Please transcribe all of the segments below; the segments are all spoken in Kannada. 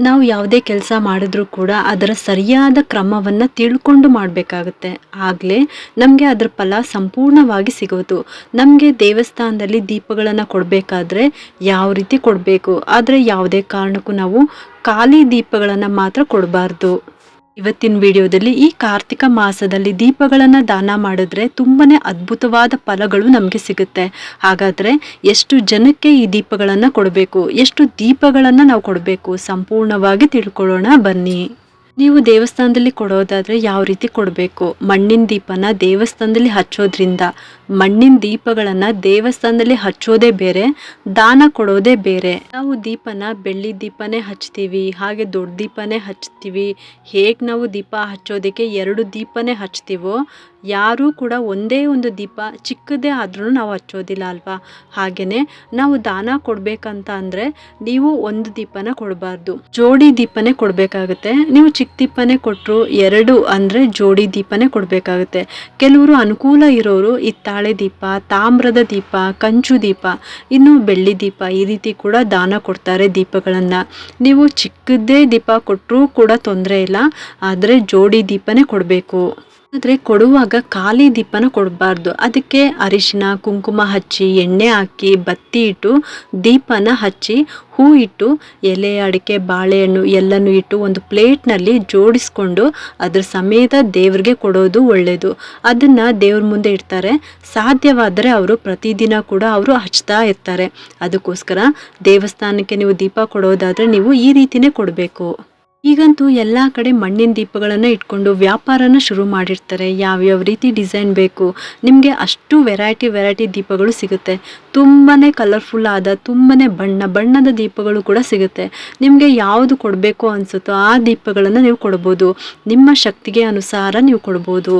ನಾವು ಯಾವುದೇ ಕೆಲಸ ಮಾಡಿದ್ರೂ ಕೂಡ ಅದರ ಸರಿಯಾದ ಕ್ರಮವನ್ನು ತಿಳ್ಕೊಂಡು ಮಾಡಬೇಕಾಗುತ್ತೆ. ಆಗಲೇ ನಮಗೆ ಅದರ ಫಲ ಸಂಪೂರ್ಣವಾಗಿ ಸಿಗೋದು. ನಮಗೆ ದೇವಸ್ಥಾನದಲ್ಲಿ ದೀಪಗಳನ್ನು ಕೊಡಬೇಕಾದ್ರೆ ಯಾವ ರೀತಿ ಕೊಡಬೇಕು? ಆದರೆ ಯಾವುದೇ ಕಾರಣಕ್ಕೂ ನಾವು ಖಾಲಿ ದೀಪಗಳನ್ನು ಮಾತ್ರ ಕೊಡಬಾರ್ದು. ಇವತ್ತಿನ ವಿಡಿಯೋದಲ್ಲಿ ಈ ಕಾರ್ತಿಕ ಮಾಸದಲ್ಲಿ ದೀಪಗಳನ್ನು ದಾನ ಮಾಡಿದ್ರೆ ತುಂಬಾನೇ ಅದ್ಭುತವಾದ ಫಲಗಳು ನಮಗೆ ಸಿಗುತ್ತೆ. ಹಾಗಾದ್ರೆ ಎಷ್ಟು ಜನಕ್ಕೆ ಈ ದೀಪಗಳನ್ನು ಕೊಡಬೇಕು? ಎಷ್ಟು ದೀಪಗಳನ್ನು ನಾವು ಕೊಡಬೇಕು? ಸಂಪೂರ್ಣವಾಗಿ ತಿಳ್ಕೊಳ್ಳೋಣ ಬನ್ನಿ. ನೀವು ದೇವಸ್ಥಾನದಲ್ಲಿ ಕೊಡೋದಾದರೆ ಯಾವ ರೀತಿ ಕೊಡಬೇಕು? ಮಣ್ಣಿನ ದೀಪನ ದೇವಸ್ಥಾನದಲ್ಲಿ ಹಚ್ಚೋದ್ರಿಂದ. ಮಣ್ಣಿನ ದೀಪಗಳನ್ನು ದೇವಸ್ಥಾನದಲ್ಲಿ ಹಚ್ಚೋದೇ ಬೇರೆ, ದಾನ ಕೊಡೋದೇ ಬೇರೆ. ನಾವು ದೀಪನ ಬೆಳ್ಳಿ ದೀಪನೇ ಹಚ್ತೀವಿ, ಹಾಗೆ ದೊಡ್ಡ ದೀಪನೇ ಹಚ್ತೀವಿ. ಹೇಗೆ ನಾವು ದೀಪ ಹಚ್ಚೋದಕ್ಕೆ ಎರಡು ದೀಪನೇ ಹಚ್ತೀವೋ ಯಾರೂ ಕೂಡ ಒಂದೇ ಒಂದು ದೀಪ ಚಿಕ್ಕದೇ ಆದ್ರೂ ನಾವು ಹಚ್ಚೋದಿಲ್ಲ ಅಲ್ವಾ? ಹಾಗೆಯೇ ನಾವು ದಾನ ಕೊಡಬೇಕಂತ ಅಂದರೆ ನೀವು ಒಂದು ದೀಪನ ಕೊಡಬಾರ್ದು. ಜೋಡಿ ದೀಪನೇ ಕೊಡಬೇಕಾಗುತ್ತೆ. ನೀವು ಚಿಕ್ಕ ದೀಪನೇ ಕೊಟ್ಟರು ಎರಡು ಅಂದ್ರೆ ಜೋಡಿ ದೀಪನೇ ಕೊಡಬೇಕಾಗುತ್ತೆ. ಕೆಲವರು ಅನುಕೂಲ ಇರೋರು ಹಿತ್ತಾಳೆ ದೀಪ, ತಾಮ್ರದ ದೀಪ, ಕಂಚು ದೀಪ, ಇನ್ನು ಬೆಳ್ಳಿ ದೀಪ ಈ ರೀತಿ ಕೂಡ ದಾನ ಕೊಡ್ತಾರೆ ದೀಪಗಳನ್ನು. ನೀವು ಚಿಕ್ಕದೇ ದೀಪ ಕೊಟ್ಟರೂ ಕೂಡ ತೊಂದರೆ ಇಲ್ಲ, ಆದರೆ ಜೋಡಿ ದೀಪನೇ ಕೊಡಬೇಕು. ಆದರೆ ಕೊಡುವಾಗ ಖಾಲಿ ದೀಪನ ಕೊಡಬಾರ್ದು. ಅದಕ್ಕೆ ಅರಿಶಿನ ಕುಂಕುಮ ಹಚ್ಚಿ, ಎಣ್ಣೆ ಹಾಕಿ, ಬತ್ತಿ ಇಟ್ಟು, ದೀಪನ ಹಚ್ಚಿ, ಹೂ ಇಟ್ಟು, ಎಲೆ, ಅಡಿಕೆ, ಬಾಳೆಹಣ್ಣು ಎಲ್ಲನೂ ಇಟ್ಟು ಒಂದು ಪ್ಲೇಟ್ನಲ್ಲಿ ಜೋಡಿಸ್ಕೊಂಡು ಅದ್ರ ಸಮೇತ ದೇವ್ರಿಗೆ ಕೊಡೋದು ಒಳ್ಳೆಯದು ಅದನ್ನು ದೇವ್ರ ಮುಂದೆ ಇಡ್ತಾರೆ. ಸಾಧ್ಯವಾದರೆ ಅವರು ಪ್ರತಿದಿನ ಕೂಡ ಅವರು ಹಚ್ತಾ ಇರ್ತಾರೆ. ಅದಕ್ಕೋಸ್ಕರ ದೇವಸ್ಥಾನಕ್ಕೆ ನೀವು ದೀಪ ಕೊಡೋದಾದರೆ ನೀವು ಈ ರೀತಿನೇ ಕೊಡಬೇಕು. ಈಗಂತೂ ಎಲ್ಲ ಕಡೆ ಮಣ್ಣಿನ ದೀಪಗಳನ್ನು ಇಟ್ಕೊಂಡು ವ್ಯಾಪಾರನ ಶುರು ಮಾಡಿರ್ತಾರೆ. ಯಾವ್ಯಾವ ರೀತಿ ಡಿಸೈನ್ ಬೇಕು, ನಿಮಗೆ ಅಷ್ಟು ವೆರೈಟಿ ವೆರೈಟಿ ದೀಪಗಳು ಸಿಗುತ್ತೆ. ತುಂಬಾ ಕಲರ್ಫುಲ್ ಆದ ತುಂಬಾ ಬಣ್ಣ ಬಣ್ಣದ ದೀಪಗಳು ಕೂಡ ಸಿಗುತ್ತೆ. ನಿಮಗೆ ಯಾವುದು ಕೊಡಬೇಕು ಅನಿಸುತ್ತೋ ಆ ದೀಪಗಳನ್ನು ನೀವು ಕೊಡ್ಬೋದು. ನಿಮ್ಮ ಶಕ್ತಿಗೆ ಅನುಸಾರ ನೀವು ಕೊಡ್ಬೋದು.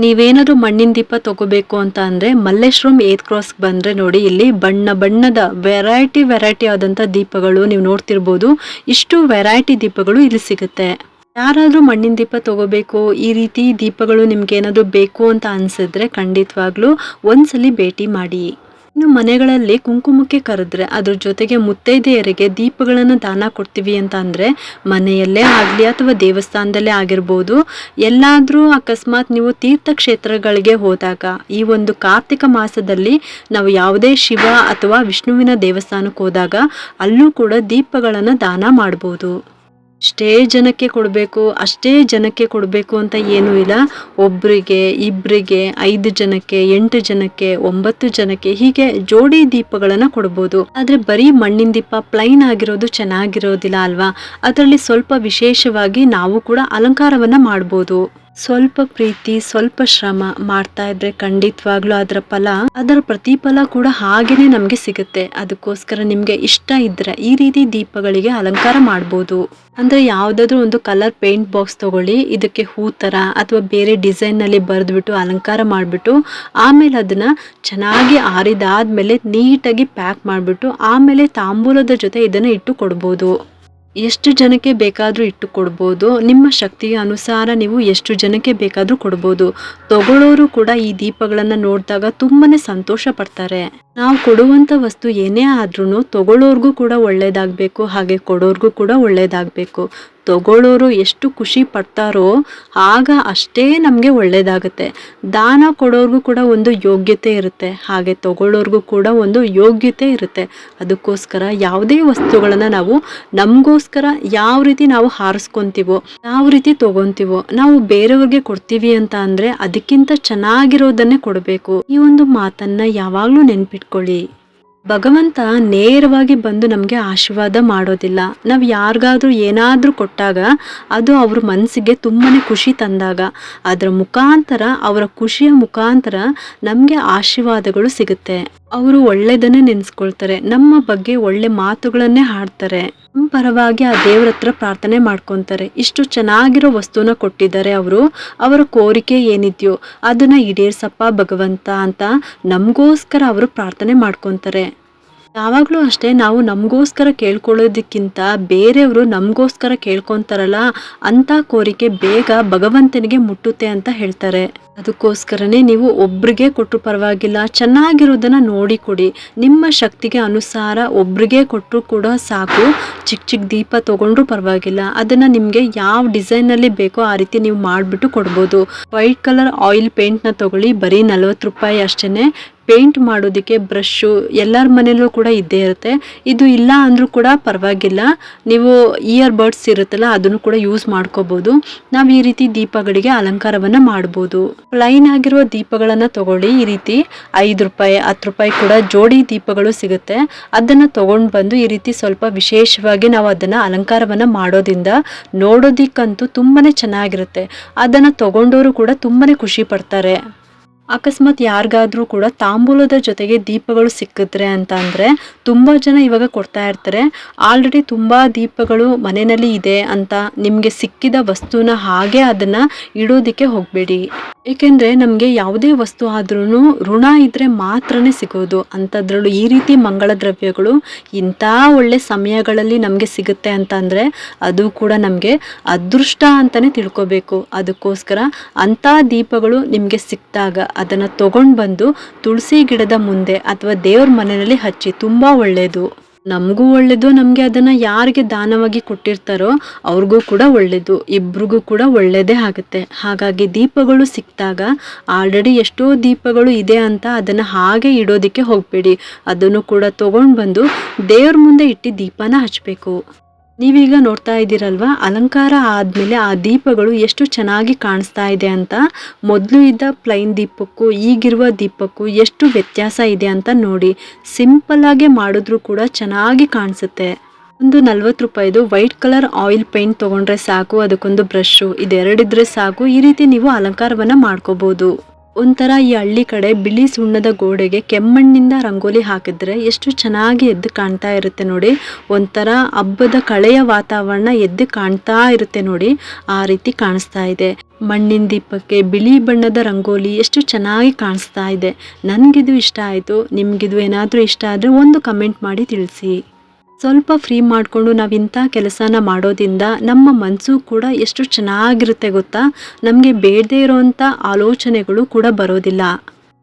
ನೀವೇನಾದ್ರು ಮಣ್ಣಿನ ದೀಪ ತಗೋಬೇಕು ಅಂತ ಅಂದ್ರೆ ಮಲ್ಲೇಶ್ವರಂ ಏತ್ ಕ್ರಾಸ್ ಬಂದ್ರೆ ನೋಡಿ, ಇಲ್ಲಿ ಬಣ್ಣ ಬಣ್ಣದ ವೆರೈಟಿ ವೆರೈಟಿ ಆದಂತ ದೀಪಗಳು ನೀವು ನೋಡ್ತಿರ್ಬೋದು. ಇಷ್ಟು ವೆರೈಟಿ ದೀಪಗಳು ಇಲ್ಲಿ ಸಿಗುತ್ತೆ. ಯಾರಾದರೂ ಮಣ್ಣಿನ ದೀಪ ತಗೋಬೇಕು, ಈ ರೀತಿ ದೀಪಗಳು ನಿಮ್ಗೆ ಏನಾದ್ರು ಬೇಕು ಅಂತ ಅನ್ಸಿದ್ರೆ ಖಂಡಿತವಾಗ್ಲೂ ಒಂದ್ಸಲಿ ಭೇಟಿ ಮಾಡಿ. ಇನ್ನು ಮನೆಗಳಲ್ಲಿ ಕುಂಕುಮಕ್ಕೆ ಕರೆದ್ರೆ ಅದ್ರ ಜೊತೆಗೆ ಮುತ್ತೈದೆಯರಿಗೆ ದೀಪಗಳನ್ನು ದಾನ ಕೊಡ್ತೀವಿ ಅಂತ ಅಂದರೆ ಮನೆಯಲ್ಲೇ ಆಗಲಿ ಅಥವಾ ದೇವಸ್ಥಾನದಲ್ಲೇ ಆಗಿರ್ಬೋದು. ಎಲ್ಲಾದರೂ ಅಕಸ್ಮಾತ್ ನೀವು ತೀರ್ಥಕ್ಷೇತ್ರಗಳಿಗೆ ಹೋದಾಗ ಈ ಒಂದು ಕಾರ್ತಿಕ ಮಾಸದಲ್ಲಿ ನಾವು ಯಾವುದೇ ಶಿವ ಅಥವಾ ವಿಷ್ಣುವಿನ ದೇವಸ್ಥಾನಕ್ಕೆ ಹೋದಾಗ ಅಲ್ಲೂ ಕೂಡ ದೀಪಗಳನ್ನು ದಾನ ಮಾಡ್ಬೋದು. ಅಷ್ಟೇ ಜನಕ್ಕೆ ಕೊಡಬೇಕು, ಅಷ್ಟೇ ಜನಕ್ಕೆ ಕೊಡಬೇಕು ಅಂತ ಏನೂ ಇಲ್ಲ. ಒಬ್ಬರಿಗೆ ಇಬ್ಬರಿಗೆ ಐದು ಜನಕ್ಕೆ, ಎಂಟು ಜನಕ್ಕೆ, ಒಂಬತ್ತು ಜನಕ್ಕೆ ಹೀಗೆ ಜೋಡಿ ದೀಪಗಳನ್ನು ಕೊಡ್ಬೋದು. ಆದರೆ ಬರೀ ಮಣ್ಣಿನ ದೀಪ ಪ್ಲೈನ್ ಆಗಿರೋದು ಚೆನ್ನಾಗಿರೋದಿಲ್ಲ ಅಲ್ವಾ? ಅದರಲ್ಲಿ ಸ್ವಲ್ಪ ವಿಶೇಷವಾಗಿ ನಾವು ಕೂಡ ಅಲಂಕಾರವನ್ನು ಮಾಡ್ಬೋದು. ಸ್ವಲ್ಪ ಪ್ರೀತಿ, ಸ್ವಲ್ಪ ಶ್ರಮ ಮಾಡ್ತಾ ಇದ್ರೆ ಖಂಡಿತವಾಗ್ಲೂ ಅದರ ಫಲ, ಅದರ ಪ್ರತಿಫಲ ಕೂಡ ಹಾಗೇನೆ ನಮ್ಗೆ ಸಿಗುತ್ತೆ. ಅದಕ್ಕೋಸ್ಕರ ನಿಮ್ಗೆ ಇಷ್ಟ ಇದ್ರೆ ಈ ರೀತಿ ದೀಪಗಳಿಗೆ ಅಲಂಕಾರ ಮಾಡ್ಬೋದು. ಅಂದ್ರೆ ಯಾವ್ದಾದ್ರು ಒಂದು ಕಲರ್ ಪೇಂಟ್ ಬಾಕ್ಸ್ ತಗೊಳ್ಳಿ, ಇದಕ್ಕೆ ಹೂ ತರ ಅಥವಾ ಬೇರೆ ಡಿಸೈನ್ನಲ್ಲಿ ಬರೆದ್ಬಿಟ್ಟು ಅಲಂಕಾರ ಮಾಡ್ಬಿಟ್ಟು, ಆಮೇಲೆ ಅದನ್ನ ಚೆನ್ನಾಗಿ ಆರಿದಾದ್ಮೇಲೆ ನೀಟಾಗಿ ಪ್ಯಾಕ್ ಮಾಡ್ಬಿಟ್ಟು, ಆಮೇಲೆ ತಾಂಬೂಲದ ಜೊತೆ ಇದನ್ನ ಇಟ್ಟು ಕೊಡ್ಬೋದು. ಎಷ್ಟು ಜನಕ್ಕೆ ಬೇಕಾದರೂ ಇಟ್ಟು ಕೊಡ್ಬೋದು ನಿಮ್ಮ ಶಕ್ತಿಯ ಅನುಸಾರ ನೀವು ಎಷ್ಟು ಜನಕ್ಕೆ ಬೇಕಾದರೂ ಕೊಡ್ಬೋದು. ತಗೊಳ್ಳೋರು ಕೂಡ ಈ ದೀಪಗಳನ್ನು ನೋಡಿದಾಗ ತುಂಬಾನೇ ಸಂತೋಷ ಪಡ್ತಾರೆ. ನಾವು ಕೊಡುವಂಥ ವಸ್ತು ಏನೇ ಆದ್ರೂ ತಗೊಳ್ಳೋರ್ಗೂ ಕೂಡ ಒಳ್ಳೇದಾಗಬೇಕು, ಹಾಗೆ ಕೊಡೋರ್ಗೂ ಕೂಡ ಒಳ್ಳೇದಾಗಬೇಕು. ತಗೊಳ್ಳೋರು ಎಷ್ಟು ಖುಷಿ ಪಡ್ತಾರೋ ಆಗ ಅಷ್ಟೇ ನಮಗೆ ಒಳ್ಳೆಯದಾಗುತ್ತೆ ದಾನ ಕೊಡೋರ್ಗೂ ಕೂಡ ಒಂದು ಯೋಗ್ಯತೆ ಇರುತ್ತೆ. ಹಾಗೆ ತಗೊಳ್ಳೋರ್ಗೂ ಕೂಡ ಒಂದು ಯೋಗ್ಯತೆ ಇರುತ್ತೆ. ಅದಕ್ಕೋಸ್ಕರ ಯಾವುದೇ ವಸ್ತುಗಳನ್ನು ನಾವು ನಮಗೋಸ್ಕರ ಯಾವ ರೀತಿ ನಾವು ಹಾರಿಸ್ಕೊತೀವೋ, ಯಾವ ರೀತಿ ತಗೊಂತೀವೋ ನಾವು ಬೇರೆಯವ್ರಿಗೆ ಕೊಡ್ತೀವಿ ಅಂತ ಅಂದರೆ ಅದಕ್ಕಿಂತ ಚೆನ್ನಾಗಿರೋದನ್ನೇ ಕೊಡಬೇಕು. ಈ ಒಂದು ಮಾತನ್ನು ಯಾವಾಗಲೂ ನೆನ್ಪಿಟ್ಕೊಳ್ಳಿ. ಭಗವಂತ ನೇರವಾಗಿ ಬಂದು ನಮಗೆ ಆಶೀರ್ವಾದ ಮಾಡೋದಿಲ್ಲ. ನಾವು ಯಾರಿಗಾದ್ರೂ ಏನಾದರೂ ಕೊಟ್ಟಾಗ ಅದು ಅವ್ರ ಮನಸ್ಸಿಗೆ ತುಂಬಾ ಖುಷಿ ತಂದಾಗ, ಅದರ ಮುಖಾಂತರ, ಅವರ ಖುಷಿಯ ಮುಖಾಂತರ ನಮಗೆ ಆಶೀರ್ವಾದಗಳು ಸಿಗುತ್ತೆ. ಅವರು ಒಳ್ಳೆಯದನ್ನೇ ನೆನೆಸ್ಕೊಳ್ತಾರೆ. ನಮ್ಮ ಬಗ್ಗೆ ಒಳ್ಳೆ ಮಾತುಗಳನ್ನೇ ಹಾಡ್ತಾರೆ. ನಮ್ಮ ಪರವಾಗಿ ಆ ದೇವ್ರ ಹತ್ರ ಪ್ರಾರ್ಥನೆ ಮಾಡ್ಕೊತಾರೆ. ಇಷ್ಟು ಚೆನ್ನಾಗಿರೋ ವಸ್ತುನ ಕೊಟ್ಟಿದ್ದಾರೆ ಅವರು. ಅವರ ಕೋರಿಕೆ ಏನಿದೆಯೋ ಅದನ್ನ ಈಡೇರ್ಸಪ್ಪ ಭಗವಂತ ಅಂತ ನಮಗೋಸ್ಕರ ಅವರು ಪ್ರಾರ್ಥನೆ ಮಾಡ್ಕೊತಾರೆ. ಯಾವಾಗಲೂ ಅಷ್ಟೇ ನಾವು ನಮಗೋಸ್ಕರ ಕೇಳ್ಕೊಳ್ಳೋದಕ್ಕಿಂತ ಬೇರೆಯವರು ನಮಗೋಸ್ಕರ ಕೇಳ್ಕೊತಾರಲ್ಲ, ಅಂತ ಕೋರಿಕೆ ಬೇಗ ಭಗವಂತನಿಗೆ ಮುಟ್ಟುತ್ತೆ ಅಂತ ಹೇಳ್ತಾರೆ. ಅದಕ್ಕೋಸ್ಕರನೇ ನೀವು ಒಬ್ರಿಗೆ ಕೊಟ್ಟರು ಪರವಾಗಿಲ್ಲ, ಚೆನ್ನಾಗಿರೋದನ್ನ ನೋಡಿ ಕೊಡಿ. ನಿಮ್ಮ ಶಕ್ತಿಗೆ ಅನುಸಾರ ಒಬ್ರಿಗೆ ಕೊಟ್ಟರು ಕೂಡ ಸಾಕು ಚಿಕ್ಕ ಚಿಕ್ಕ ದೀಪ ತಗೊಂಡ್ರು ಪರವಾಗಿಲ್ಲ. ಅದನ್ನ ನಿಮಗೆ ಯಾವ ಡಿಸೈನಲ್ಲಿ ಬೇಕೋ ಆ ರೀತಿ ನೀವು ಮಾಡಿಬಿಟ್ಟು ಕೊಡ್ಬೋದು. ವೈಟ್ ಕಲರ್ ಆಯಿಲ್ ಪೇಂಟ್ನ ತಗೊಳ್ಳಿ, ಬರೀ ನಲ್ವತ್ತು ರೂಪಾಯಿ ಅಷ್ಟೇ ಪೇಂಟ್ ಮಾಡೋದಕ್ಕೆ ಬ್ರಷ್ಷು ಎಲ್ಲರ ಮನೇಲೂ ಕೂಡ ಇದ್ದೇ ಇರುತ್ತೆ. ಇದು ಇಲ್ಲ ಅಂದರೂ ಕೂಡ ಪರವಾಗಿಲ್ಲ. ನೀವು ಇಯರ್ ಬಡ್ಸ್ ಇರುತ್ತಲ್ಲ, ಅದನ್ನು ಕೂಡ ಯೂಸ್ ಮಾಡ್ಕೋಬೋದು. ನಾವು ಈ ರೀತಿ ದೀಪಗಳಿಗೆ ಅಲಂಕಾರವನ್ನು ಮಾಡ್ಬೋದು. ಲೈನ್ ಆಗಿರುವ ದೀಪಗಳನ್ನು ತಗೊಳ್ಳಿ. ಈ ರೀತಿ ಐದು ರೂಪಾಯಿ, ಹತ್ತು ರೂಪಾಯಿ ಕೂಡ ಜೋಡಿ ದೀಪಗಳು ಸಿಗುತ್ತೆ. ಅದನ್ನು ತಗೊಂಡು ಬಂದು ಈ ರೀತಿ ಸ್ವಲ್ಪ ವಿಶೇಷವಾಗಿ ನಾವು ಅದನ್ನು ಅಲಂಕಾರವನ್ನು ಮಾಡೋದ್ರಿಂದ ನೋಡೋದಿಕ್ಕಂತೂ ತುಂಬಾ ಚೆನ್ನಾಗಿರುತ್ತೆ. ಅದನ್ನು ತಗೊಂಡವರು ಕೂಡ ತುಂಬಾ ಖುಷಿ ಪಡ್ತಾರೆ. ಅಕಸ್ಮಾತ್ ಯಾರಿಗಾದ್ರೂ ಕೂಡ ತಾಂಬೂಲದ ಜೊತೆಗೆ ದೀಪಗಳು ಸಿಕ್ಕಿದ್ರೆ ಅಂತ ಅಂದರೆ ತುಂಬ ಜನ ಇವಾಗ ಕೊಡ್ತಾ ಇರ್ತಾರೆ. ಆಲ್ರೆಡಿ ತುಂಬ ದೀಪಗಳು ಮನೆಯಲ್ಲಿ ಇದೆ ಅಂತ ನಿಮಗೆ ಸಿಕ್ಕಿದ ವಸ್ತುನ ಹಾಗೆ ಅದನ್ನು ಇಡೋದಕ್ಕೆ ಹೋಗಬೇಡಿ. ಏಕೆಂದರೆ ನಮಗೆ ಯಾವುದೇ ವಸ್ತು ಆದ್ರೂ ಋಣ ಇದ್ದರೆ ಮಾತ್ರನೇ ಸಿಗೋದು. ಅಂಥದ್ರಲ್ಲೂ ಈ ರೀತಿ ಮಂಗಳ ದ್ರವ್ಯಗಳು ಇಂಥ ಒಳ್ಳೆ ಸಮಯಗಳಲ್ಲಿ ನಮಗೆ ಸಿಗುತ್ತೆ ಅಂತ ಅಂದರೆ ಅದು ಕೂಡ ನಮಗೆ ಅದೃಷ್ಟ ಅಂತಲೇ ತಿಳ್ಕೋಬೇಕು. ಅದಕ್ಕೋಸ್ಕರ ಅಂಥ ದೀಪಗಳು ನಿಮಗೆ ಸಿಕ್ಕಿದಾಗ ಅದನ್ನು ತಗೊಂಡು ಬಂದು ತುಳಸಿ ಗಿಡದ ಮುಂದೆ ಅಥವಾ ದೇವ್ರ ಮನೆಯಲ್ಲಿ ಹಚ್ಚಿ ತುಂಬ ಒಳ್ಳೆಯದು ನಮಗೂ ಒಳ್ಳೆಯದು ನಮಗೆ ಅದನ್ನು ಯಾರಿಗೆ ದಾನವಾಗಿ ಕೊಟ್ಟಿರ್ತಾರೋ ಅವ್ರಿಗೂ ಕೂಡ ಒಳ್ಳೆಯದು ಇಬ್ರಿಗೂ ಕೂಡ ಒಳ್ಳೆಯದೇ ಆಗುತ್ತೆ. ಹಾಗಾಗಿ ದೀಪಗಳು ಸಿಕ್ಕಿದಾಗ ಆಲ್ರೆಡಿ ಎಷ್ಟೋ ದೀಪಗಳು ಇದೆ ಅಂತ ಅದನ್ನು ಹಾಗೆ ಇಡೋದಕ್ಕೆ ಹೋಗಬೇಡಿ. ಅದನ್ನು ಕೂಡ ತೊಗೊಂಡು ಬಂದು ದೇವ್ರ ಮುಂದೆ ಇಟ್ಟು ದೀಪನ ಹಚ್ಚಬೇಕು ನೀವೀಗ ನೋಡ್ತಾ ಇದ್ದೀರಲ್ವಾ? ಅಲಂಕಾರ ಆದಮೇಲೆ ಆ ದೀಪಗಳು ಎಷ್ಟು ಚೆನ್ನಾಗಿ ಕಾಣಿಸ್ತಾ ಇದೆ ಅಂತ. ಮೊದಲು ಇದ್ದ ಪ್ಲೈನ್ ದೀಪಕ್ಕೂ, ಈಗಿರುವ ದೀಪಕ್ಕೂ ಎಷ್ಟು ವ್ಯತ್ಯಾಸ ಇದೆ ಅಂತ ನೋಡಿ. ಸಿಂಪಲ್ ಆಗಿ ಮಾಡಿದ್ರೂ ಕೂಡ ಚೆನ್ನಾಗಿ ಕಾಣಿಸುತ್ತೆ. ಒಂದು ನಲ್ವತ್ತು ರೂಪಾಯಿದು ವೈಟ್ ಕಲರ್ ಆಯಿಲ್ ಪೇಂಟ್ ತೊಗೊಂಡ್ರೆ ಸಾಕು, ಅದಕ್ಕೊಂದು ಬ್ರಷು ಇದೆರಡಿದ್ರೆ ಸಾಕು. ಈ ರೀತಿ ನೀವು ಅಲಂಕಾರವನ್ನು ಮಾಡ್ಕೋಬೋದು. ಒಂಥರ ಈ ಹಳ್ಳಿ ಕಡೆ ಬಿಳಿ ಸುಣ್ಣದ ಗೋಡೆಗೆ ಕೆಮ್ಮಣ್ಣಿಂದ ರಂಗೋಲಿ ಹಾಕಿದ್ರೆ ಎಷ್ಟು ಚೆನ್ನಾಗಿ ಎದ್ದು ಕಾಣ್ತಾ ಇರುತ್ತೆ ನೋಡಿ. ಒಂಥರ ಹಬ್ಬದ ಕಳೆಯ ವಾತಾವರಣ ಎದ್ದು ಕಾಣ್ತಾ ಇರುತ್ತೆ ನೋಡಿ. ಆ ರೀತಿ ಕಾಣಿಸ್ತಾ ಇದೆ. ಮಣ್ಣಿನ ದೀಪಕ್ಕೆ ಬಿಳಿ ಬಣ್ಣದ ರಂಗೋಲಿ ಎಷ್ಟು ಚೆನ್ನಾಗಿ ಕಾಣಿಸ್ತಾ ಇದೆ. ನನಗಿದು ಇಷ್ಟ ಆಯಿತು. ನಿಮಗಿದು ಏನಾದರೂ ಇಷ್ಟ ಆದರೆ ಒಂದು ಕಮೆಂಟ್ ಮಾಡಿ ತಿಳಿಸಿ. ಸ್ವಲ್ಪ ಫ್ರೀ ಮಾಡಿಕೊಂಡು ನಾವು ಇಂಥ ಕೆಲಸನ ಮಾಡೋದ್ರಿಂದ ನಮ್ಮ ಮನಸ್ಸು ಕೂಡ ಎಷ್ಟು ಚೆನ್ನಾಗಿರುತ್ತೆ ಗೊತ್ತಾ? ನಮಗೆ ಬೇಡದೇ ಇರೋವಂಥ ಆಲೋಚನೆಗಳು ಕೂಡ ಬರೋದಿಲ್ಲ.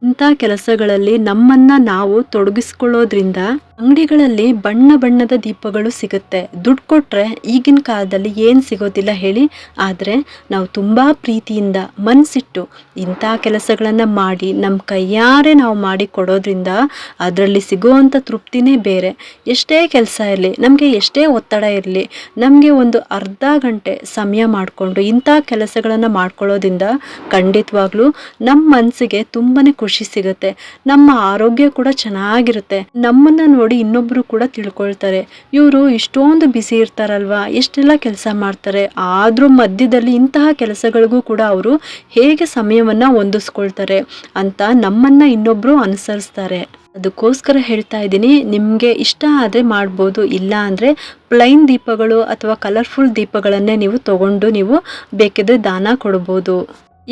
ಇಂಥ ಕೆಲಸಗಳಲ್ಲಿ ನಮ್ಮನ್ನು ನಾವು ತೊಡಗಿಸ್ಕೊಳ್ಳೋದ್ರಿಂದ ಅಂಗಡಿಗಳಲ್ಲಿ ಬಣ್ಣ ಬಣ್ಣದ ದೀಪಗಳು ಸಿಗುತ್ತೆ. ದುಡ್ಡು ಕೊಟ್ಟರೆ ಈಗಿನ ಕಾಲದಲ್ಲಿ ಏನು ಸಿಗೋದಿಲ್ಲ ಹೇಳಿ. ಆದರೆ ನಾವು ತುಂಬ ಪ್ರೀತಿಯಿಂದ ಮನಸ್ಸಿಟ್ಟು ಇಂಥ ಕೆಲಸಗಳನ್ನು ಮಾಡಿ ನಮ್ಮ ಕೈಯಾರೆ ನಾವು ಮಾಡಿ ಕೊಡೋದ್ರಿಂದ ಅದರಲ್ಲಿ ಸಿಗುವಂಥ ತೃಪ್ತಿನೇ ಬೇರೆ. ಎಷ್ಟೇ ಕೆಲಸ ಇರಲಿ, ನಮಗೆ ಎಷ್ಟೇ ಒತ್ತಡ ಇರಲಿ, ನಮಗೆ ಒಂದು ಅರ್ಧ ಗಂಟೆ ಸಮಯ ಮಾಡಿಕೊಂಡು ಇಂಥ ಕೆಲಸಗಳನ್ನು ಮಾಡ್ಕೊಳ್ಳೋದ್ರಿಂದ ಖಂಡಿತವಾಗ್ಲೂ ನಮ್ಮ ಮನಸ್ಸಿಗೆ ತುಂಬಾ ಖುಷಿ ಸಿಗುತ್ತೆ. ನಮ್ಮ ಆರೋಗ್ಯ ಕೂಡ ಚೆನ್ನಾಗಿರುತ್ತೆ. ನಮ್ಮನ್ನು ನೋಡಿ ಇನ್ನೊಬ್ಬರು ಕೂಡ ತಿಳ್ಕೊಳ್ತಾರೆ. ಇವರು ಇಷ್ಟೊಂದು ಬಿಸಿ ಇರ್ತಾರಲ್ವಾ? ಎಷ್ಟೆಲ್ಲ ಕೆಲಸ ಮಾಡ್ತಾರೆ? ಆದರೂ ಮಧ್ಯದಲ್ಲಿ ಇಂತಹ ಕೆಲಸಗಳಿಗೂ ಕೂಡ ಅವರು ಹೇಗೆ ಸಮಯವನ್ನು ಹೊಂದಿಸ್ಕೊಳ್ತಾರೆ ಅಂತ ನಮ್ಮನ್ನು ಇನ್ನೊಬ್ಬರು ಅನುಸರಿಸ್ತಾರೆ. ಅದಕ್ಕೋಸ್ಕರ ಹೇಳ್ತಾ ಇದ್ದೀನಿ, ನಿಮಗೆ ಇಷ್ಟ ಆದರೆ ಮಾಡ್ಬೋದು, ಇಲ್ಲ ಅಂದರೆ ಪ್ಲೈನ್ ದೀಪಗಳು ಅಥವಾ ಕಲರ್ಫುಲ್ ದೀಪಗಳನ್ನೇ ನೀವು ತಗೊಂಡು ನೀವು ಬೇಕಿದ್ರೆ ದಾನ ಕೊಡ್ಬೋದು.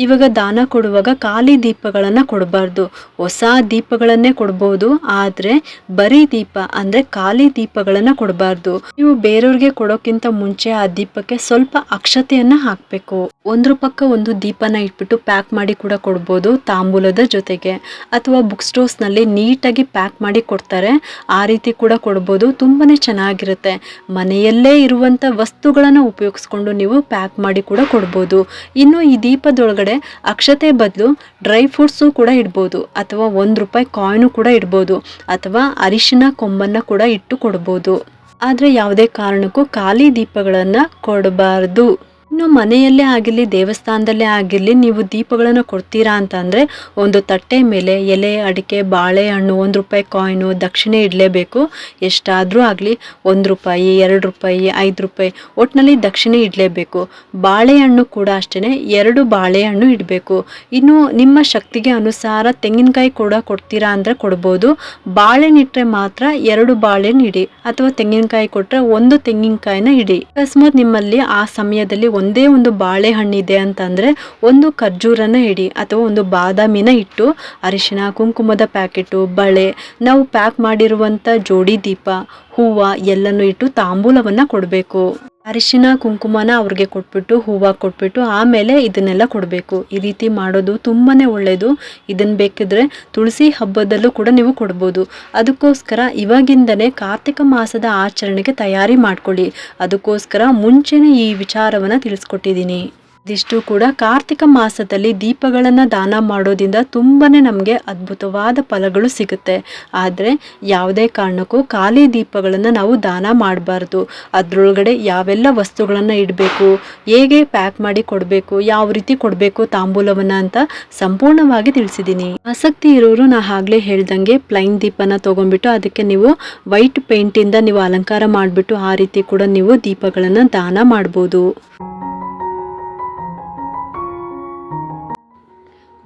ಇವಾಗ ದಾನ ಕೊಡುವಾಗ ಖಾಲಿ ದೀಪಗಳನ್ನು ಕೊಡಬಾರ್ದು. ಹೊಸ ದೀಪಗಳನ್ನೇ ಕೊಡ್ಬೋದು, ಆದರೆ ಬರೀ ದೀಪ ಅಂದರೆ ಖಾಲಿ ದೀಪಗಳನ್ನು ಕೊಡಬಾರ್ದು. ನೀವು ಬೇರೆಯವ್ರಿಗೆ ಕೊಡೋಕ್ಕಿಂತ ಮುಂಚೆ ಆ ದೀಪಕ್ಕೆ ಸ್ವಲ್ಪ ಅಕ್ಷತೆಯನ್ನು ಹಾಕಬೇಕು. ಒಂದ್ರ ಪಕ್ಕ ಒಂದು ದೀಪನ ಇಟ್ಬಿಟ್ಟು ಪ್ಯಾಕ್ ಮಾಡಿ ಕೂಡ ಕೊಡ್ಬೋದು ತಾಂಬೂಲದ ಜೊತೆಗೆ. ಅಥವಾ ಬುಕ್ ಸ್ಟೋರ್ಸ್ನಲ್ಲಿ ನೀಟಾಗಿ ಪ್ಯಾಕ್ ಮಾಡಿ ಕೊಡ್ತಾರೆ, ಆ ರೀತಿ ಕೂಡ ಕೊಡ್ಬೋದು ತುಂಬಾ ಚೆನ್ನಾಗಿರುತ್ತೆ. ಮನೆಯಲ್ಲೇ ಇರುವಂಥ ವಸ್ತುಗಳನ್ನು ಉಪಯೋಗಿಸ್ಕೊಂಡು ನೀವು ಪ್ಯಾಕ್ ಮಾಡಿ ಕೂಡ ಕೊಡ್ಬೋದು. ಇನ್ನು ಈ ದೀಪದೊಳಗಡೆ ಅಕ್ಷತೆ ಬದಲು ಡ್ರೈ ಫ್ರೂಟ್ಸು ಕೂಡ ಇಡ್ಬೋದು, ಅಥವಾ ಒಂದು ರೂಪಾಯಿ ಕಾಯಿನು ಕೂಡ ಇಡ್ಬೋದು, ಅಥವಾ ಅರಿಶಿನ ಕೊಂಬನ್ನು ಕೂಡ ಇಟ್ಟು ಕೊಡ್ಬೋದು. ಆದರೆ ಯಾವುದೇ ಕಾರಣಕ್ಕೂ ಖಾಲಿ ದೀಪಗಳನ್ನು ಕೊಡಬಾರ್ದು. ಇನ್ನು ಮನೆಯಲ್ಲೇ ಆಗಿರಲಿ, ದೇವಸ್ಥಾನದಲ್ಲೇ ಆಗಿರಲಿ, ನೀವು ದೀಪಗಳನ್ನು ಕೊಡ್ತೀರಾ ಅಂತ ಅಂದರೆ ಒಂದು ತಟ್ಟೆ ಮೇಲೆ ಎಲೆ, ಅಡಿಕೆ, ಬಾಳೆಹಣ್ಣು, ಒಂದು ರೂಪಾಯಿ ಕಾಯಿನು ದಕ್ಷಿಣೆ ಇಡಲೇಬೇಕು. ಎಷ್ಟಾದರೂ ಆಗಲಿ, ಒಂದು ರೂಪಾಯಿ, ಎರಡು ರೂಪಾಯಿ, ಐದು ರೂಪಾಯಿ ಒಟ್ಟಿನಲ್ಲಿ ದಕ್ಷಿಣೆ ಇಡಲೇಬೇಕು. ಬಾಳೆಹಣ್ಣು ಕೂಡ ಅಷ್ಟೇ ಎರಡು ಬಾಳೆಹಣ್ಣು ಇಡಬೇಕು. ಇನ್ನು ನಿಮ್ಮ ಶಕ್ತಿಗೆ ಅನುಸಾರ ತೆಂಗಿನಕಾಯಿ ಕೂಡ ಕೊಡ್ತೀರಾ ಅಂದರೆ ಕೊಡ್ಬೋದು. ಬಾಳೆಹಣ್ಣಿಟ್ರೆ ಮಾತ್ರ ಎರಡು ಬಾಳೆಹಣ್ಣು ಇಡಿ ಅಥವಾ ತೆಂಗಿನಕಾಯಿ ಕೊಟ್ಟರೆ ಒಂದು ತೆಂಗಿನಕಾಯಿನ ಇಡಿ. ಅಕಸ್ಮಾತ್ ನಿಮ್ಮಲ್ಲಿ ಆ ಸಮಯದಲ್ಲಿ ಒಂದು ಒಂದೇ ಒಂದು ಬಾಳೆಹಣ್ಣಿದೆ ಅಂತಂದರೆ ಒಂದು ಖರ್ಜೂರನ ಇಡಿ ಅಥವಾ ಒಂದು ಬಾದಾಮಿನ ಇಟ್ಟು ಅರಿಶಿನ ಕುಂಕುಮದ ಪ್ಯಾಕೆಟು, ಬಳೆ, ನಾವು ಪ್ಯಾಕ್ ಮಾಡಿರುವಂಥ ಜೋಡಿ ದೀಪ, ಹೂವು ಎಲ್ಲನೂ ಇಟ್ಟು ತಾಂಬೂಲವನ್ನು ಕೊಡಬೇಕು. ಅರಿಶಿನ, ಕುಂಕುಮನ ಅವ್ರಿಗೆ ಕೊಟ್ಬಿಟ್ಟು, ಹೂವು ಕೊಟ್ಬಿಟ್ಟು ಆಮೇಲೆ ಇದನ್ನೆಲ್ಲ ಕೊಡಬೇಕು. ಈ ರೀತಿ ಮಾಡೋದು ತುಂಬಾ ಒಳ್ಳೆಯದು ಇದನ್ನು ಬೇಕಿದ್ರೆ ತುಳಸಿ ಹಬ್ಬದಲ್ಲೂ ಕೂಡ ನೀವು ಕೊಡ್ಬೋದು. ಅದಕ್ಕೋಸ್ಕರ ಇವಾಗಿಂದನೇ ಕಾರ್ತಿಕ ಮಾಸದ ಆಚರಣೆಗೆ ತಯಾರಿ ಮಾಡ್ಕೊಳ್ಳಿ. ಅದಕ್ಕೋಸ್ಕರ ಮುಂಚೆನೇ ಈ ವಿಚಾರವನ್ನು ತಿಳಿಸ್ಕೊಟ್ಟಿದ್ದೀನಿ. ಇದಿಷ್ಟು ಕೂಡ ಕಾರ್ತಿಕ ಮಾಸದಲ್ಲಿ ದೀಪಗಳನ್ನು ದಾನ ಮಾಡೋದ್ರಿಂದ ತುಂಬಾ ನಮಗೆ ಅದ್ಭುತವಾದ ಫಲಗಳು ಸಿಗುತ್ತೆ. ಆದರೆ ಯಾವುದೇ ಕಾರಣಕ್ಕೂ ಖಾಲಿ ದೀಪಗಳನ್ನು ನಾವು ದಾನ ಮಾಡಬಾರ್ದು. ಅದರೊಳಗಡೆ ಯಾವೆಲ್ಲ ವಸ್ತುಗಳನ್ನು ಇಡಬೇಕು, ಹೇಗೆ ಪ್ಯಾಕ್ ಮಾಡಿ ಕೊಡಬೇಕು, ಯಾವ ರೀತಿ ಕೊಡಬೇಕು ತಾಂಬೂಲವನ್ನು ಅಂತ ಸಂಪೂರ್ಣವಾಗಿ ತಿಳಿಸಿದ್ದೀನಿ. ಆಸಕ್ತಿ ಇರೋರು ನಾ ಆಗಲೇ ಹೇಳ್ದಂಗೆ ಪ್ಲೈನ್ ದೀಪನ ತೊಗೊಂಡ್ಬಿಟ್ಟು ಅದಕ್ಕೆ ನೀವು ವೈಟ್ ಪೇಂಟಿಂದ ನೀವು ಅಲಂಕಾರ ಮಾಡಿಬಿಟ್ಟು ಆ ರೀತಿ ಕೂಡ ನೀವು ದೀಪಗಳನ್ನು ದಾನ ಮಾಡ್ಬೋದು.